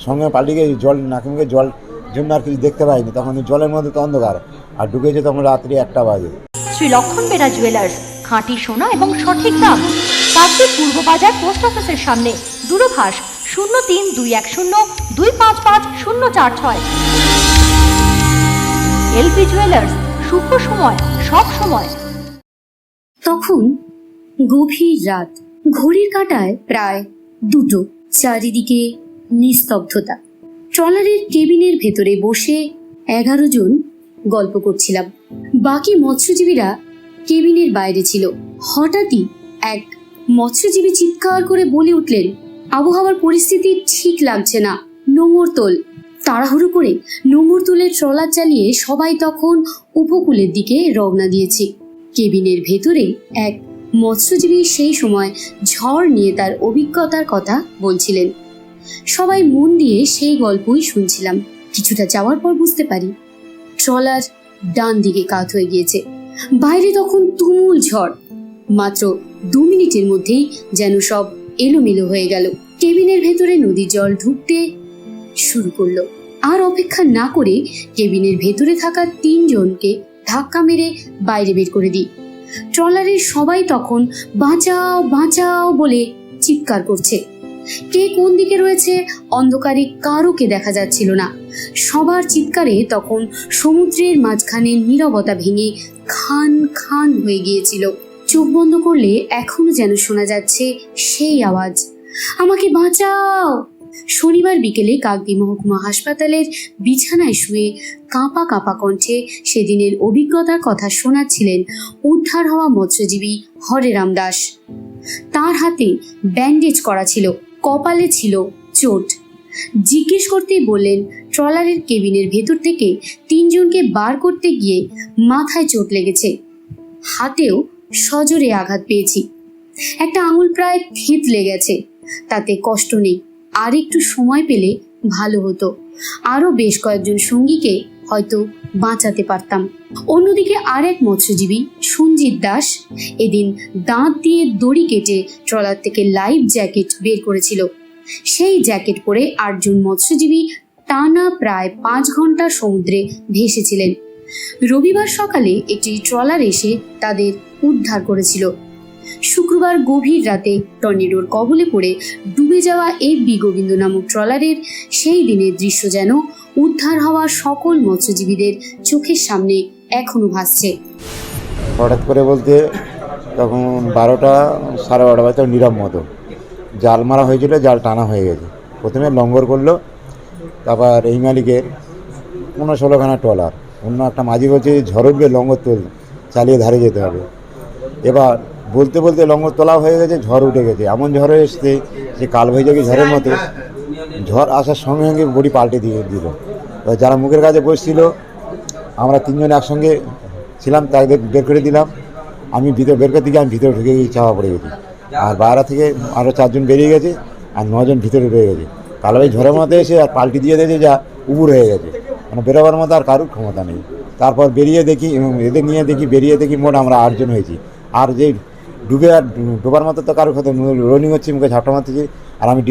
সঙ্গে পাল্টে গিয়ে জল নাকে মুখে জল জন্য আর কিছু দেখতে পাইনি। তখন জলের মধ্যে তো অন্ধকার। আর ঢুকেছে তখন রাত্রি একটা বাজে। শ্রী লক্ষণ বেড়া জুয়েলার্স খাঁটি সোনা এবং সঠিক দাম। কাকদ্বীপ পূর্ব বাজার পোস্ট অফিসের সামনে। দূরভাষ শূন্য তিন দুই এক শূন্য দুই পাঁচ পাঁচ শূন্য চার ছয়। এলপি জুয়েলার্স শুভ সময় সব সময়। তখন গভীর রাত। ঘড়ির কাঁটায় প্রায় দুটো। চারিদিকে নিস্তব্ধতা। ট্রলারের কেবিনের ভেতরে বসে এগারো জন গল্প করছিলাম। বাকি মৎস্যজীবীরা কেবিনের বাইরে ছিল। হঠাৎই এক মৎস্যজীবী চিৎকার করে বলে উঠলেন, আবহাওয়ার পরিস্থিতি ঠিক লাগছে না। নোঙর তোল। তাড়াহুড়ো করে নোঙর তোলে ট্রলার চালিয়ে সবাই তখন উপকূলের দিকে রওনা দিয়েছি। কেবিনের ভেতরে এক মৎস্যজীবী সেই সময় ঝড় নিয়ে তার অভিজ্ঞতার কথা বলছিলেন। সবাই মন দিয়ে সেই গল্পই শুনছিলাম। কিছুটা যাওয়ার পর বুঝতে পারি, ট্রলার ডান দিকে কাত হয়ে গিয়েছে। বাইরে তখন তুমুল ঝড়। মাত্র দু মিনিটের মধ্যেই যেন সব এলোমেলো হয়ে গেল। কেবিনের ভেতরে নদীর জল ঢুকতে শুরু করল। আর অপেক্ষা না করে কেবিনের ভেতরে থাকা তিনজনকে ধাক্কা মেরে বাইরে বের করে দিই। ট্রলারের সবাই তখন বাঁচাও বাঁচাও বলে চিৎকার করছে। কে কোন দিকে রয়েছে অন্ধকারে কারোকে দেখা যাচ্ছিল না। সবার চিৎকারে তখন সমুদ্রের মাঝখানে নীরবতা ভেঙে খান খান হয়ে গিয়েছিল। চোখ বন্ধ করলে এখনও যেন শোনা যাচ্ছে সেই আওয়াজ। আমাকে বাঁচাও! শনিবার বিকেলে কাকদি মহকুমা হাসপাতালের বিছানায় শুয়ে কাঁপা কাঁপা কণ্ঠে সেদিনের অভিজ্ঞতার কথা শোনাচ্ছিলেন উদ্ধার হওয়া মৎস্যজীবী হরেরাম দাস। তার হাতে ব্যান্ডেজ করা ছিল। কপালে ছিল চোট। জিজ্ঞেস করতেই বললেন, ট্রলারের কেবিনের ভেতর থেকে তিনজনকে বার করতে গিয়ে মাথায় চোট লেগেছে। হাতেও সজোরে আঘাত পেয়েছি। একটা আঙুল প্রায় থেঁতলে গেছে তাতে কষ্ট নেই। আর একটু সময় পেলে ভালো হতো। আরও বেশ কয়েকজন সঙ্গীকে হয়তো বাঁচাতে পারতাম। অন্যদিকে আর এক মৎস্যজীবী, সঞ্জিত দাস, এদিন দাঁত দিয়ে দড়ি কেটে ট্রলার থেকে লাইফ জ্যাকেট বের করেছিল। সেই জ্যাকেট পরে আটজন মৎস্যজীবী টানা প্রায় পাঁচ ঘণ্টা সমুদ্রে ভেসেছিলেন। রবিবার সকালে একটি ট্রলার এসে তাদের উদ্ধার করেছিল। শুক্রবার গভীর রাতে টর্নেডোর কবলে পড়ে ডুবে যাওয়া এফ বি গোবিন্দ নামক ট্রলারের সেই দিনের দৃশ্য যেন উদ্ধার হওয়া সকল মৎস্যজীবীদের চোখের সামনে এখনও ভাসছে। হঠাৎ করে বলতে তখন বারোটা, সাড়ে বারোটা বাজে নীরব মতো। জাল মারা হয়েছিল, জাল টানা হয়ে গেছে। প্রথমে লঙ্গর করল, তারপর এই মালিকের পনেরো ষোলোখানা ট্রলার। অন্য একটা মাঝি বলছে, ঝড় উঠবে লঙ্গর তোল, চালিয়ে ধারে যেতে হবে। এবার বলতে বলতে লঙ্গর তোলা হয়ে গেছে, ঝড় উঠে গেছে। এমন ঝড় এসছে যে কাল ঝড়ের মতো ঝড় আসার সঙ্গে সঙ্গে বডি পাল্টে দিয়ে দিল। যারা মুখের কাছে বসছিল, আমরা তিনজন একসঙ্গে ছিলাম তাদের বের করে দিলাম। আমি ভিতরে বের করতে গিয়ে আমি ভিতরে ঢুকে গিয়ে চাপা পড়ে গেছি। আর বাইরে থেকে আরও চারজন বেরিয়ে গেছে, আর নজন ভিতরে রয়ে গেছে। কালো ভাই ঝড়ের মধ্যে এসে আর পাল্টি দিয়ে দিয়েছে যা উবুর হয়ে গেছে। মানে বেরোবার মতো আর কারুর ক্ষমতা নেই। তারপর বেরিয়ে দেখি এদের নিয়ে দেখি, বেরিয়ে দেখি মোট আমরা আটজন হয়েছি। আর যে ডুবে আর ডোবার মতো তো কারোর কথা রোলিং হচ্ছে, মুখে ঝাপটা মারতেছি, আর আমি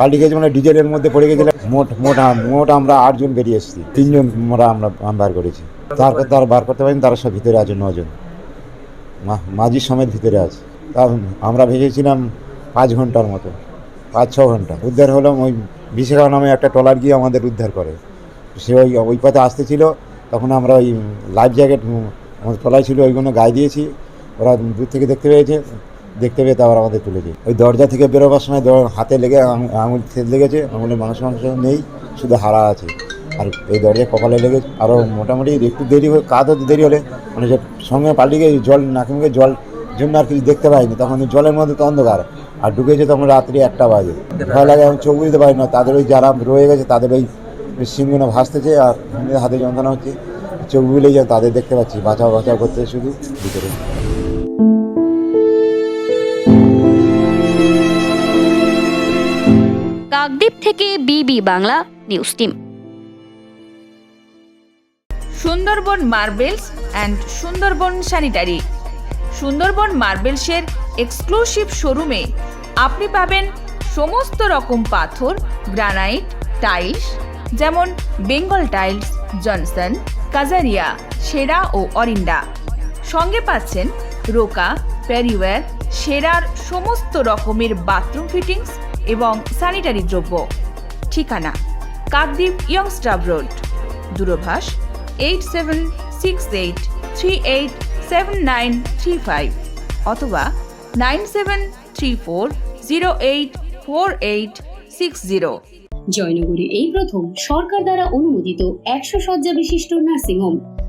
পাল্টি খেয়েছি মানে ডিজেলের মধ্যে পড়ে গেছিলাম মোট মোট মোট আমরা আটজন বেরিয়ে এসেছি। তিনজন মোরা আমরা বার করেছি। তারপর তার বার করতে পারিনি, তারা সব ভিতরে আছে, নজন। মা- মাঝির সমেত ভিতরে আছে। তা আমরা ভেবেছিলাম পাঁচ ঘণ্টার মতো, পাঁচ, ছ ঘণ্টা। উদ্ধার হলাম ওই বিশাখা নামে একটা ট্রলার গিয়ে আমাদের উদ্ধার করে। সে ওই ওই পথে আসতেছিল তখন আমরা ওই লাইফ জ্যাকেট আমাদের ট্রলার ছিল, ওইগুলো গায়ে দিয়েছি। ওরা দূর থেকে দেখতে পেয়েছে। দেখতে পেয়ে তারপর আমাদের তুলেছে ওই দরজা থেকে বেরোবার সময় হাতে লেগে আঙুল লেগেছে আঙুলে মাংস মাংস নেই, শুধু হারা আছে। আর এই দরজায় কপালে লেগে আরও মোটামুটি একটু দেরি হয়ে, কাজ হতে দেরি হলে মানে সঙ্গে পাল্টে গিয়ে জল, নাকে মুখে জল জন্য আর কিছু দেখতে পাইনি। তখন জলের মধ্যে তো অন্ধকার। আর ঢুকেছে তখন রাত্রি একটা বাজে। ভয় লাগে, আমি চোখ বুঝতে পারি না। তাদের ওই যারা রয়ে গেছে, তাদের ওই সিংগুলো ভাসতেছে আর হাতে যন্ত্রণা হচ্ছে। চোখ বুঝলেই যায় তাদের দেখতে পাচ্ছি। বাঁচাও বাঁচাও করতে শুধু ভিতরে। কাকদ্বীপ থেকে BB Bangla news team. Sundarban marbles and Sundarban sanitary. Sundarban মার্বেলসের exclusive শোরুমে আপনি পাবেন সমস্ত রকম পাথর, গ্রানাইট, টাইলস, যেমন বেঙ্গল টাইলস, জনসন, কাজারিয়া, সেরা ও অরিন্ডা সঙ্গে পাচ্ছেন রোকা, প্যারিওয়্যার, সেরার সমস্ত রকমের বাথরুম ফিটিংস এবং স্যানিটারি দ্রব্য। ঠিকানা, Kakdwip youngster road. দূরভাষ eight seven six eight three eight seven nine three five অথবা nine seven three four zero eight four eight six zero. জয়নগরে এই প্রথম সরকার দ্বারা অনুমোদিত একশো শয্যা বিশিষ্ট নার্সিংহোম।